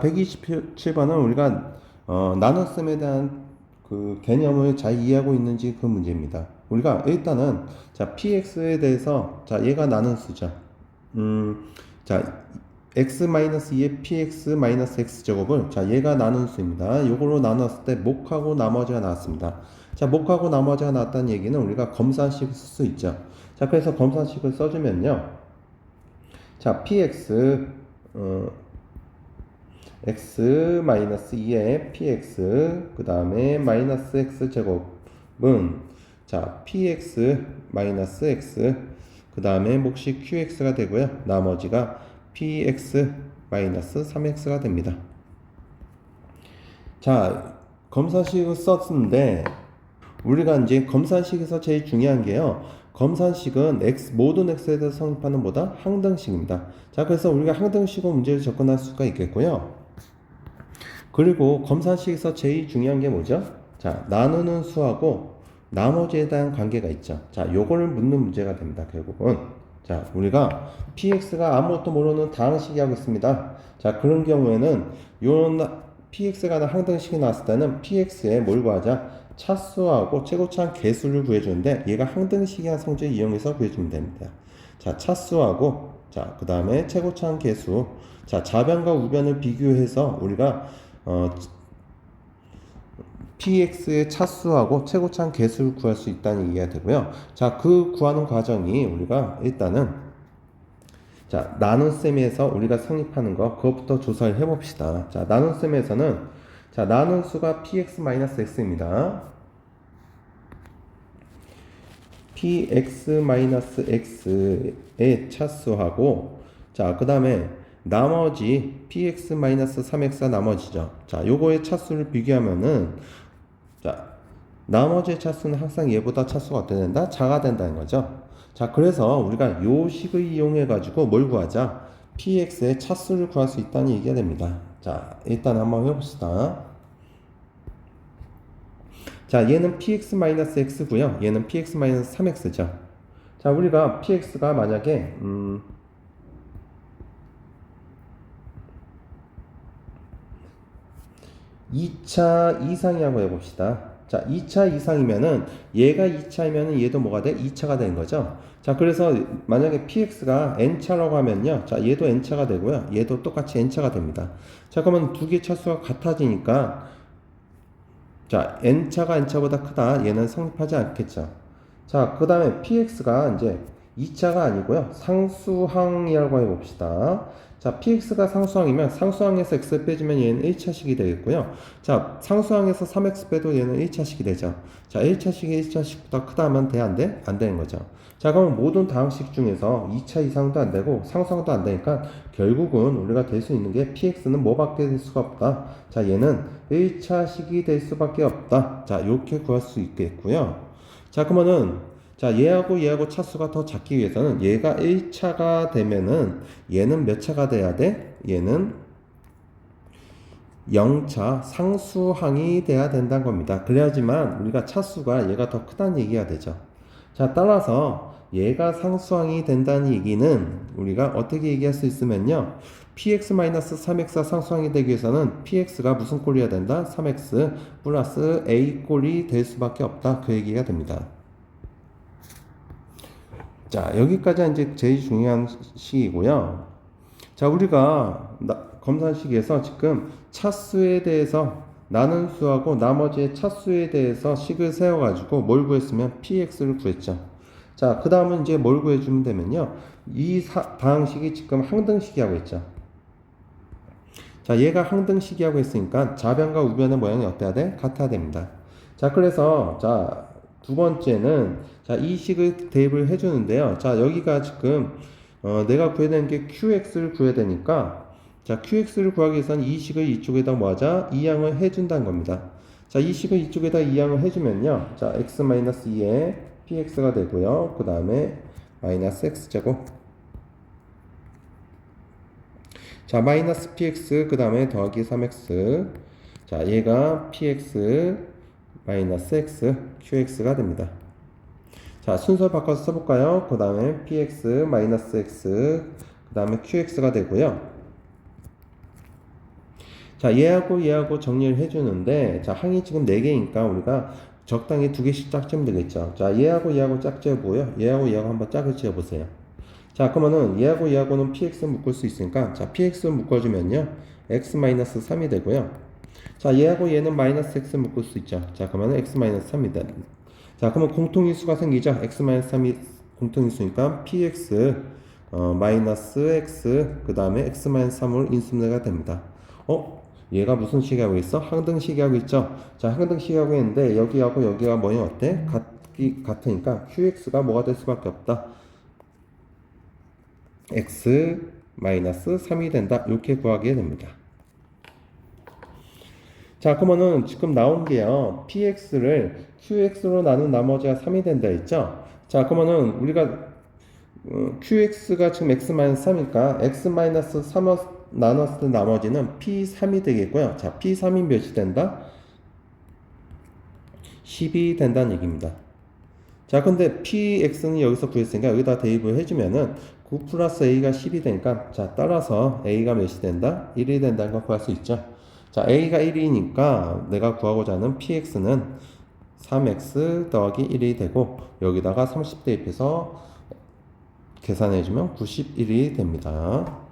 127번은 우리가 어, 나눗셈에 대한 그 개념을 잘 이해하고 있는지 그 문제입니다. 우리가 일단은 자 px에 대해서 자 얘가 나눈 수죠. 음, 자 x-2의 px-x 제곱을 자 얘가 나눈 수입니다. 요걸로 나눴을 때 목하고 나머지가 나왔습니다. 자 목하고 나머지가 나왔다는 얘기는 우리가 검산식을 쓸 수 있죠. 자 그래서 검산식을 써주면요. 자 px 어, x 마이너스 2의 px 그 다음에 마이너스 x 제곱은 자 px 마이너스 x 그 다음에 몫이 qx가 되고요. 나머지가 px 마이너스 3x가 됩니다. 자 검사식을 썼는데 우리가 이제 검사식에서 제일 중요한 게요. 검산식은 x 모든 x에 대해서 성립하는 보다 항등식입니다. 자 그래서 우리가 항등식으로 문제를 접근할 수가 있겠고요 그리고 검사식에서 제일 중요한 게 뭐죠? 자, 나누는 수하고 나머지에 대한 관계가 있죠. 자, 요거를 묻는 문제가 됩니다. 결국은. 자, 우리가 px가 아무것도 모르는 다항식이 있습니다. 자, 그런 경우에는 요런 px가 항등식이 나왔을 때는 px에 뭘 구하자? 차수하고 최고차항 개수를 구해주는데 얘가 항등식이한 성질 이용해서 구해주면 됩니다. 자, 차수하고 자, 그 다음에 최고차항 개수. 자, 좌변과 우변을 비교해서 우리가 어, px의 차수하고 최고차항 개수를 구할 수 있다는 얘기가 되고요. 자, 그 구하는 과정이 우리가 일단은 자, 나눗셈에서 우리가 성립하는 거 그것부터 조사를 해 봅시다. 자, 나눗셈에서는 자, 나눈 수가 px-x입니다. px-x의 차수하고 자, 그다음에 나머지 px-3x가 나머지죠. 자, 요거의 차수를 비교하면은 자, 나머지의 차수는 항상 얘보다 차수가 어떻게 된다? 작아 된다는 거죠. 자, 그래서 우리가 요 식을 이용해 가지고 뭘 구하자? px의 차수를 구할 수 있다는 얘기가 됩니다. 자, 일단 한번 해 봅시다. 자, 얘는 px-x고요. 얘는 px-3x죠. 자, 우리가 px가 만약에 음 2차 이상이라고 해봅시다. 자, 2차 이상이면은 얘가 2차이면은 얘도 뭐가 돼? 2차가 되는 거죠. 자, 그래서 만약에 px가 n차라고 하면요. 자, 얘도 n차가 되고요. 얘도 똑같이 n차가 됩니다. 자, 그러면 두 개 차수가 같아지니까 자, n차가 n차보다 크다. 얘는 성립하지 않겠죠. 자, 그 다음에 px가 이제 2차가 아니고요. 상수항이라고 해 봅시다. 자, px가 상수항이면 상수항에서 x 빼주면 얘는 1차식이 되겠고요. 자, 상수항에서 3x 빼도 얘는 1차식이 되죠. 자, 1차식이 1차식보다 크다 하면 돼? 안 돼? 안 되는 거죠. 자, 그럼 모든 다항식 중에서 2차 이상도 안 되고 상수항도 안 되니까 결국은 우리가 될 수 있는 게 px는 뭐밖에 될 수가 없다. 자, 얘는 1차식이 될 수밖에 없다. 자, 이렇게 구할 수 있겠고요. 자, 그러면은 자, 얘하고 얘하고 차수가 더 작기 위해서는 얘가 1차가 되면은 얘는 몇 차가 돼야 돼? 얘는 0차 상수항이 돼야 된다는 겁니다. 그래야지만 우리가 차수가 얘가 더 크다는 얘기가 되죠. 자, 따라서 얘가 상수항이 된다는 얘기는 우리가 어떻게 얘기할 수 있으면요. px-3x가 상수항이 되기 위해서는 px가 무슨 꼴이어야 된다? 3x 플러스 a 꼴이 될 수밖에 없다. 그 얘기가 됩니다. 자, 여기까지 이제 제일 중요한 시이고요. 자, 우리가 검산식에서 지금 차수에 대해서 나는 수하고 나머지의 차수에 대해서 식을 세워가지고 뭘 구했으면 px를 구했죠. 자, 그 다음은 이제 뭘 구해주면 되면요. 이 사, 방식이 지금 항등식이라고 했죠. 자, 얘가 항등식이라고 했으니까 좌변과 우변의 모양이 어때야 돼? 같아야 됩니다. 자, 그래서, 자, 두 번째는 자, 이 식을 대입을 해주는데요. 자, 여기가 지금 어, 내가 구해야 되는 게 qx를 구해야 되니까 자, qx를 구하기 위해서는 이 식을 이쪽에다 뭐하자? 이항을 해준다는 겁니다. 자, 이 식을 이쪽에다 이항을 해주면요. 자, x-2에 px가 되고요. 그 다음에 마이너스 x제곱 자, 마이너스 px 그 다음에 더하기 3x 자, 얘가 px 마이너스 x qx가 됩니다. 자, 순서 바꿔서 써볼까요? 그 다음에 px 마이너스 x 그 다음에 qx가 되고요. 자, 얘하고 얘하고 정리를 해주는데, 자, 항이 지금 4개니까 우리가 적당히 두 개씩 짝지으면 되겠죠. 자, 얘하고 얘하고 짝지어보고요. 얘하고 얘하고 한번 짝을 지어보세요. 자, 그러면은 얘하고 얘하고는 px 묶을 수 있으니까, 자, px 묶어주면요. x-3이 되고요. 자, 얘하고 얘는 마이너스 x 묶을 수 있죠. 자, 그러면 x-3이 됩니다. 자, 그러면 공통인수가 생기죠. x-3이 공통인수니까 px 어, 마이너스 x 그 다음에 x-3을 인수분해가 됩니다. 어? 얘가 무슨 식이하고 있어? 항등식이하고 있죠. 자, 항등식이하고 있는데 여기하고 여기가 뭐냐 어때? 같기 같으니까 qx가 뭐가 될 수밖에 없다. x 마이너스 3이 된다. 이렇게 구하게 됩니다. 자, 그러면은 지금 나온 게요. px를 qx로 나눈 나머지가 3이 된다 했죠? 자, 그러면은 우리가 어, qx가 지금 x-3이니까 x-3 나눴을 때 나머지는 p3이 되겠고요. 자, p3이 몇이 된다? 10이 된다는 얘기입니다. 자, 근데 px는 여기서 구했으니까 여기다 대입을 해주면은 9 플러스 a가 10이 되니까 자, 따라서 a가 몇이 된다? 1이 된다는 걸 구할 수 있죠. 자, a가 1이니까 내가 구하고자 하는 px는 3x 더하기 1이 되고 여기다가 30 대입해서 계산해주면 91이 됩니다.